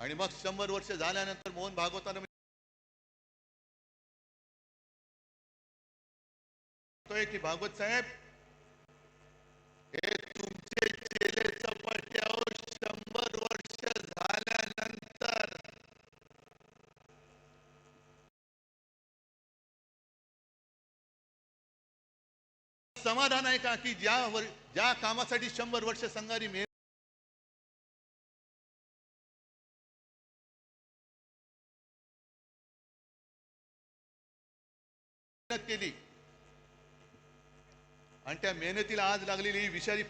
आणि मग शंभर वर्ष झाल्यानंतर मोहन भागवतानं म्हणतोय की भागवत साहेब हे तुमचे चेले चपाट्यावर शंभर वर्ष झाल्यानंतर समाधान आहे का की ज्या ज्या कामासाठी शंभर वर्ष संघारी मेहनत केली. आणि त्या मेहनतीला आज लागलेली ही विषारी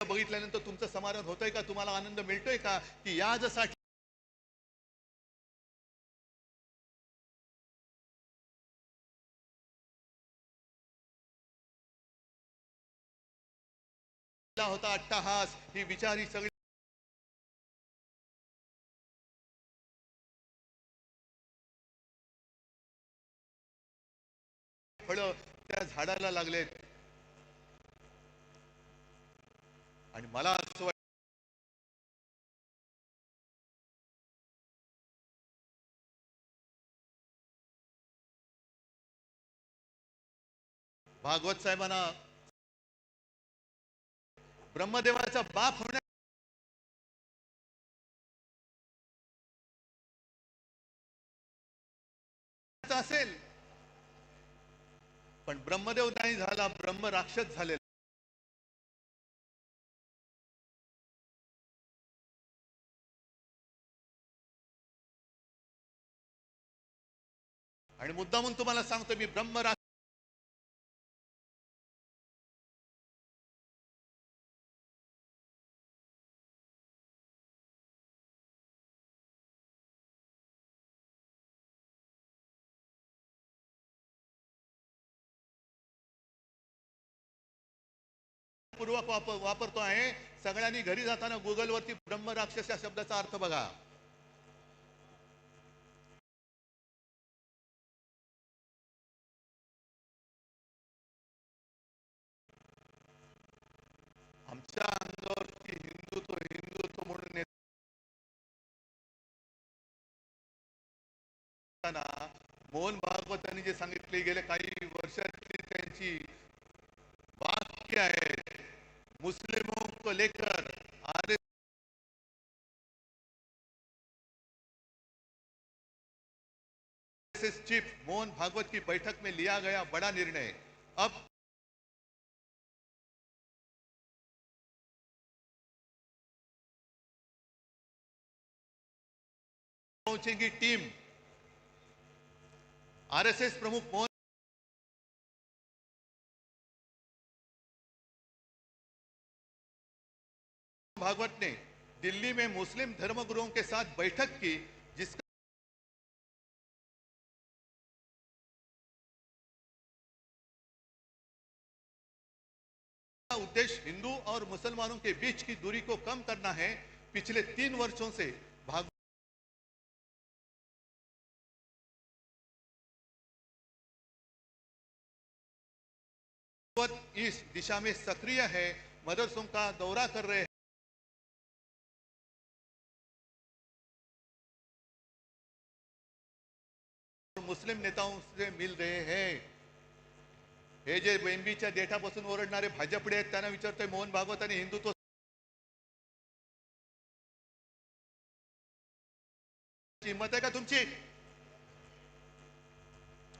बघितल्यानंतर तुमचं समाधान होतंय का? तुम्हाला आनंद मिळतोय का? की याजसाठी होता अट्टाहास. ही विचारी सगळी फळ त्या झाडाला लागलेत. आणि मला असं वाटतं भागवत साहेबांना ब्रह्मदेवाचा बाप होण्या असेल. पण ब्रह्मदेव नाही झाला ब्रह्म राक्षस झालेला. आणि मुद्दामून तुम्हाला सांगतो मी ब्रह्म पूर्वक वापर वापरतो आहे. सगळ्यांनी घरी जाताना गुगलवरती ब्रह्म राक्षस या शब्दाचा अर्थ बघा. आमच्या अंगावरती हिंदुत्व हिंदुत्व म्हणून मोहन भागवतांनी जे सांगितले गेले काही वर्षातली त्यांची वाक्य है? मुस्लिमों को लेकर आरएसएस चीफ मोहन भागवत की बैठक में लिया गया बड़ा निर्णय। अब पहुंचेगी टीम। आरएसएस प्रमुख मोहन भागवत ने दिल्ली में मुस्लिम धर्मगुरुओं के साथ बैठक की, जिसका उद्देश्य हिंदू और मुसलमानों के बीच की दूरी को कम करना है। पिछले तीन वर्षों से भाग इस दिशा में सक्रिय है। मदरसों का दौरा कर रहे हैं मुस्लिम नेताओं से मिल रहे हैं। हे जे वेंबीच्या देठापासून ओरडणारे भाजपडे आहेत त्यांना विचारतोय मोहन भागवत आणि हिंदुत्व हिंमत आहे का तुमची?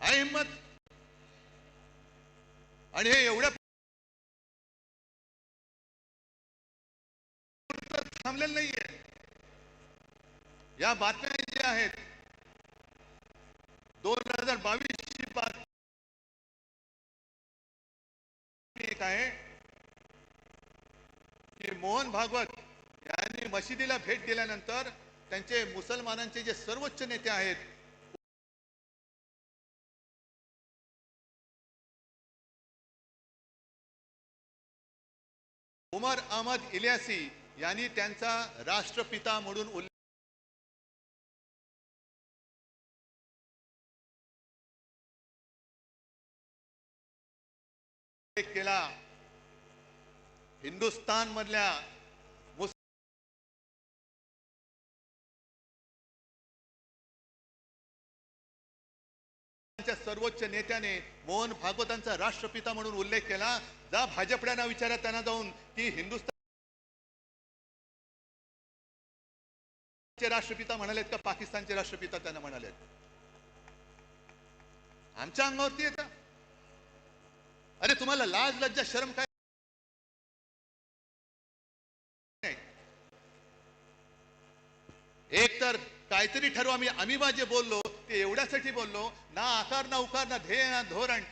आहे हिंमत. आणि हे एवढ्या थांबलेलं नाहीये. या बातम्या ज्या आहेत हजार बावीसची बातमी एक आहे की मोहन भागवत यांनी मशिदीला भेट दिल्यानंतर त्यांचे मुसलमानांचे जे सर्वोच्च नेते आहेत उमर अहमद इलियासी यांनी त्यांचा राष्ट्रपिता म्हणून उल्लेख केला. हिंदुस्तान मधल्या सर्वोच्च नेत्याने मोहन भागवतांचा राष्ट्रपिता म्हणून उल्लेख केला. जा भाजपड्यांना विचारा त्यांना जाऊन की हिंदुस्थानचे राष्ट्रपिता म्हणालेत का पाकिस्तानचे राष्ट्रपिता त्यांना म्हणालेत? आमच्या अंगावरती येतात अरे तुम्हाला लाज लज्जा शरम काय नाही. एक तर काहीतरी ठरवा आम्ही आम्ही माझे जे बोललो ते एवढ्यासाठी बोललो ना आकार ना उकार ना ध्येय ना धोरण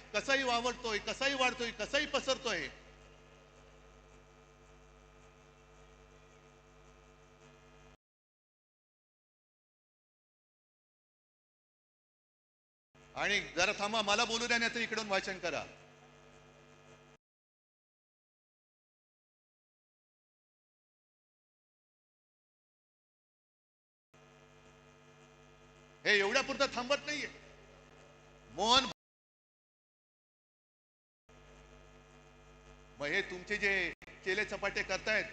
कसाही वावरतोय कसाही वाढतोय कसाही पसरतोय आणि जरा थांबा मला बोलू द्या नाही तर इकडून वाचन करा. हे एवढ्या पुरतं थांबत नाहीये. मोहन मग हे तुमचे जे चेले चपाटे करतायत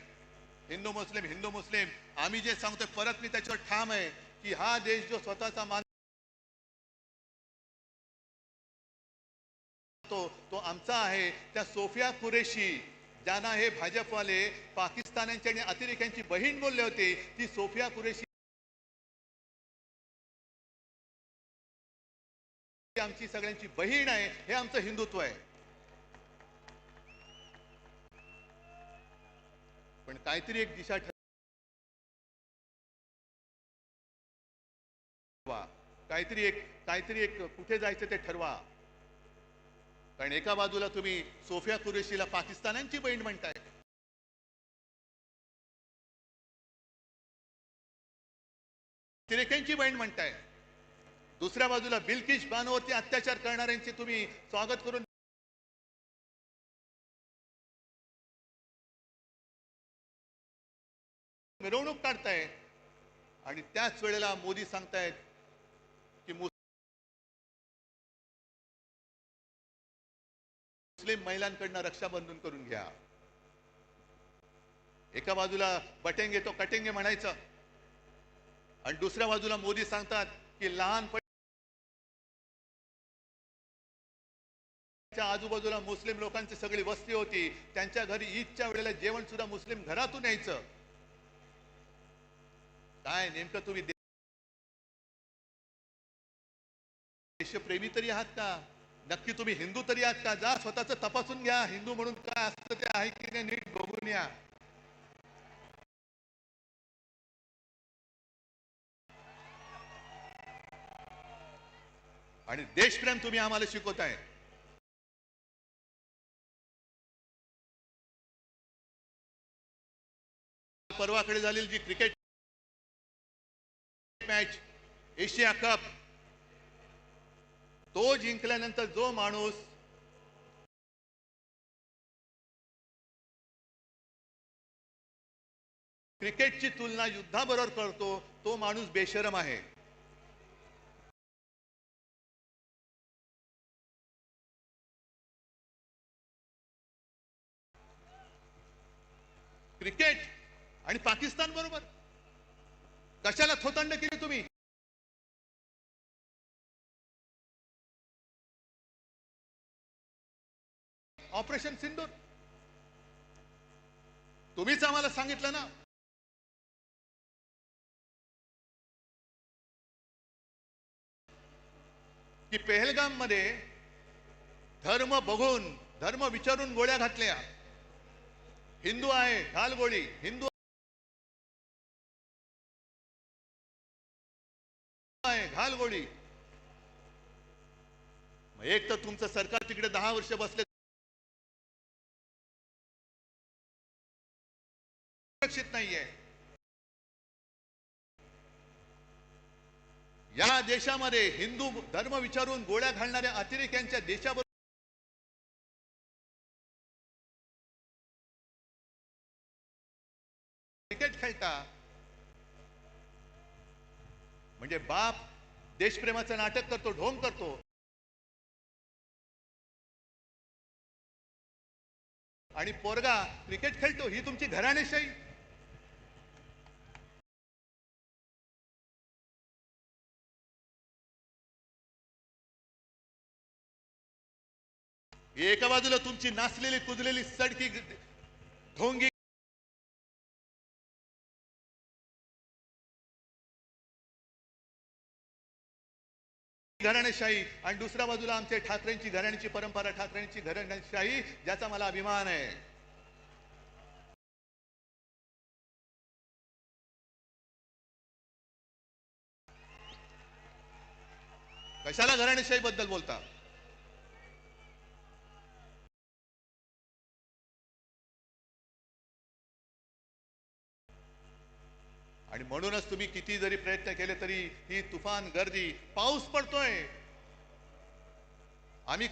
हिंदू मुस्लिम हिंदू मुस्लिम आम्ही जे सांगतोय परत मी त्याच्यावर ठाम आहे की हा देश जो स्वतःचा मान आमचा आहे त्या सोफिया कुरेशी ज्यांना हे भाजपवाले पाकिस्तानांची आणि अतिरेक्यांची बहीण बोलले होते ती सोफिया कुरेशी आमची सगळ्यांची बहीण आहे हे आमचं हिंदुत्व आहे. पण काहीतरी एक दिशा ठरवा. काहीतरी एक काहीतरी एक कुठे जायचं ते ठरवा. कारण एका बाजूला तुम्ही सोफिया कुरेशीला पाकिस्तानांची बहीण म्हणताय. तिरेक्यांची बहीण म्हणताय. दुसऱ्या बाजूला बिल्किश बानोवरती अत्याचार करणाऱ्यांचे तुम्ही स्वागत करून मिरवणूक काढताय. आणि त्याच वेळेला मोदी सांगतायत की मुस्लिम महिलांकडनं रक्षाबंधन करून घ्या. एका बाजूला बटेंगे तो कटेंगे म्हणायचं. आणि दुसऱ्या बाजूला मोदी सांगतात की लहानपणी आजूबाजूला मुस्लिम लोकांची सगळी वस्ती होती. त्यांच्या घरी ईदच्या वेळेला जेवण सुद्धा मुस्लिम घरातून यायचं. काय नेमकं तुम्ही देशप्रेमी तरी आहात का? नक्की तुम्ही हिंदू तरी आहात का? जा स्वतःच तपासून घ्या. हिंदू म्हणून काय असतं ते आहे की नाही नीट बघून या. आणि देशप्रेम तुम्ही आम्हाला शिकवताय. परवाकडे झालेली जी क्रिकेट मॅच एशिया कप तो जिंकल्यानंतर जो माणूस क्रिकेटची तुलना युद्धाबरोबर करतो तो माणूस बेशरम आहे. क्रिकेट आणि पाकिस्तान बरोबर. कशाला थोतांड केली तुम्ही? ऑपरेशन सिंदूर. तुम्हीच आम्हाला सांगितलं ना. की पेहलगाममध्ये धर्म बघून धर्म विचारून गोळ्या घातल्या. हिंदू आहे घाल गोळी. हिंदू आहे घाल गोळी. एक तर तुमचं सरकार तिकडे दहा वर्ष बसले सुरक्षित नाही आहे या देशामध्ये हिंदू धर्म विचारून गोळ्या घालणाऱ्या अतिरेक यांच्या देशाबरोबर क्रिकेट खेळता. म्हणजे बाप देशप्रेमाचं नाटक करतो ढोंग करतो. आणि पोरगा क्रिकेट खेळतो ही तुमची घराणेशाही. एका बाजूला तुमची नाचलेली कुजलेली सडकी ढोंगी घराणेशाही आणि दुसऱ्या बाजूला आमच्या ठाकरेंची घराण्याची परंपरा ठाकरेंची घराणेशाही ज्याचा मला अभिमान आहे. कशाला घराणेशाही बद्दल बोलता? आणि म्हणूनच तुम्ही किती जरी प्रयत्न केले तरी ही तुफान गर्दी पाऊस पडतोय. आम्ही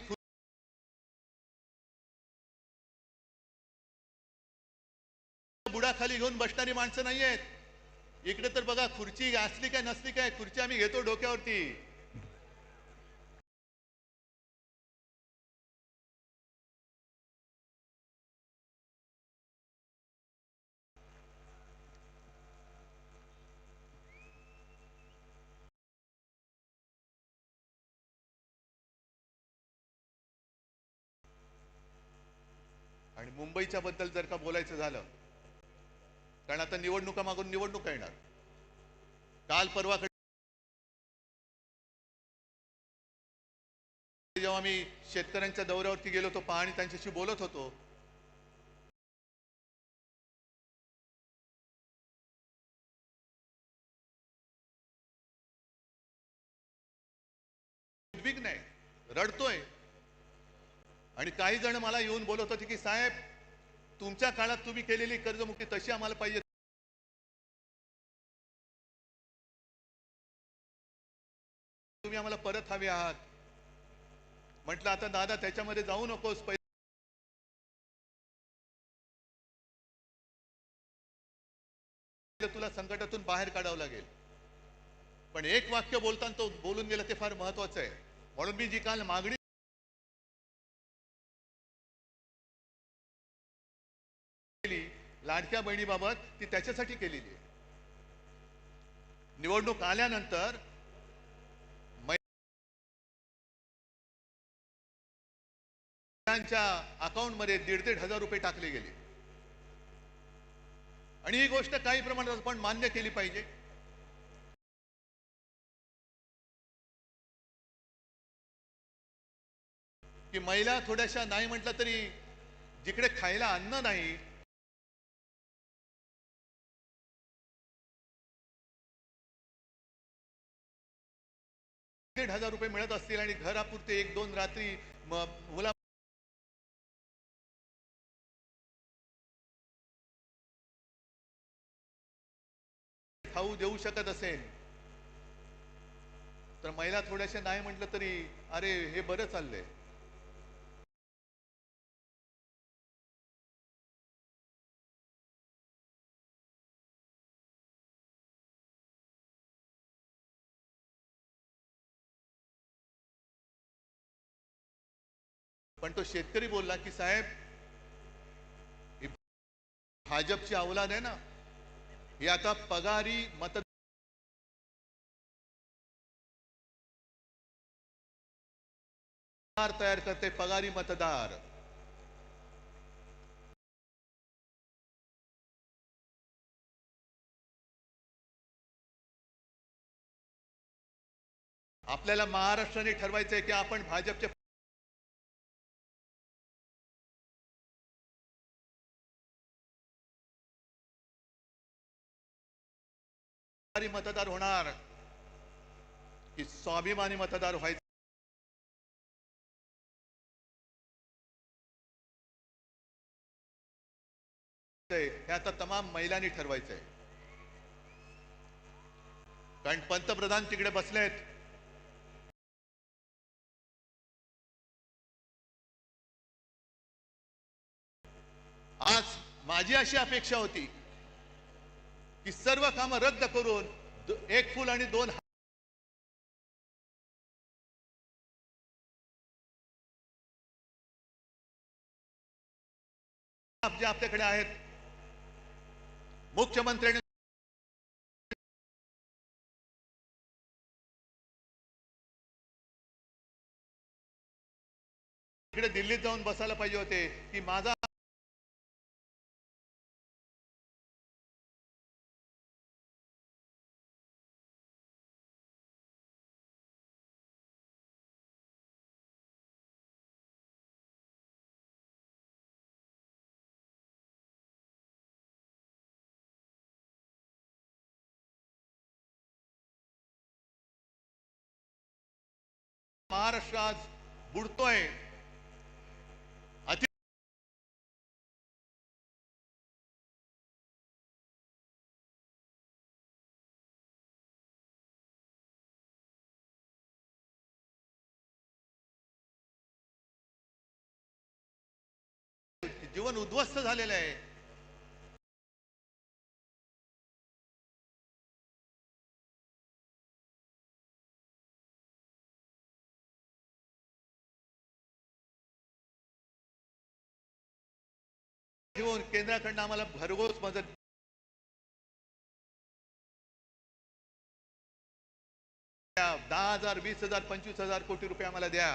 बुडाखाली घेऊन बसणारी माणसं नाही आहेत इकडे तर बघा खुर्ची असली काय नसली काय खुर्ची आम्ही घेतो डोक्यावरती आणि मुंबईच्या बद्दल जर का बोलायचं झालं कारण आता निवडणुका मागून निवडणुका येणार. काल परवा जेव्हा मी शेतकऱ्यांच्या दौऱ्यावरती गेलो होतो पाहणी त्यांच्याशी बोलत होतो. उद्विग्न आहे रडतोय. आणि काही जण मला येऊन बोलत होते की साहेब तुमच्या काळात तुम्ही केलेली कर्जमुक्ती तशी आम्हाला पाहिजे. तुम्ही आम्हाला परत हवे आहात. म्हटलं आता दादा त्याच्यामध्ये जाऊ नकोस. पहिले तुला संकटातून बाहेर काढावं लागेल. पण एक वाक्य बोलताना तो बोलून गेला ते फार महत्वाचं आहे. म्हणून मी जी काल मागणी लाडक्या बहिणीबाबत ती त्याच्यासाठी केलेली आहे. निवडणूक आल्यानंतर महिलांच्या अकाउंटमध्ये दीड दीड हजार रुपये टाकले गेले. आणि ही गोष्ट काही प्रमाणात आपण मान्य केली पाहिजे. की महिला थोड्याशा नाही म्हटलं तरी जिकडे खायला अन्न नाही दीड हजार रुपये मिळत असतील आणि घरापुरते एक दोन रात्री मुला खाऊ देऊ शकत असेल. तर महिला थोड्याशा नाही म्हटलं तरी अरे हे बरं चाललंय. पण तो शेतकरी बोलला की साहेब ही भाजपची अवलाद आहे ना ही आता पगारी मत तयार करते पगारी मतदार. आपल्याला महाराष्ट्राने ठरवायचंय की आपण भाजपचे मतदार होणार. की स्वाभिमानी मतदार व्हायचं. हे आता तमाम महिलांनी ठरवायचंय. कारण पंतप्रधान तिकडे बसलेत. आज माझी अशी अपेक्षा होती. की सर्व कामं रद्द करून एक फुल आणि दोन जे आपल्याकडे आहेत मुख्यमंत्र्यांनी इकडे दिल्लीत जाऊन बसायला पाहिजे होते की माझा महाराष्ट्र आज बुडतोय. अति जीवन उद्ध्वस्त झालेलं आहे. घेऊन केंद्राकडनं आम्हाला भरघोस मदत द्या. दहा हजार वीस हजार पंचवीस हजार कोटी रुपये आम्हाला द्या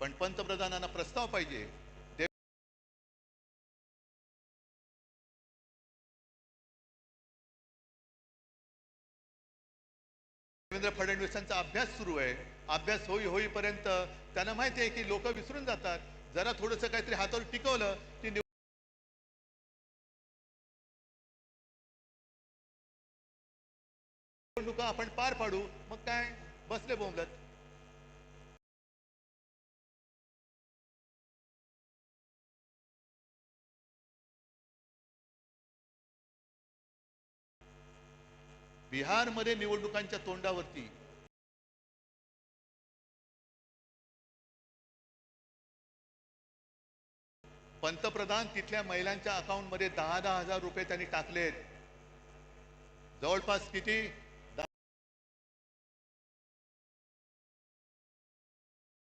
पण पंतप्रधानांना प्रस्ताव पाहिजे. देवेंद्र फडणवीसांचा अभ्यास सुरू आहे. अभ्यास होई होईपर्यंत त्यांना माहिती आहे की लोक विसरून जातात. जरा थोडस काहीतरी हातावर टिकवलं की निवडणुका आपण पार पाडू. मग काय? बसले बोंबलत. बिहारमध्ये निवडणुकांच्या तोंडावरती पंतप्रधान तिथल्या महिलांच्या अकाउंटमध्ये दहा दहा हजार रुपये त्यांनी टाकलेत. जवळपास किती?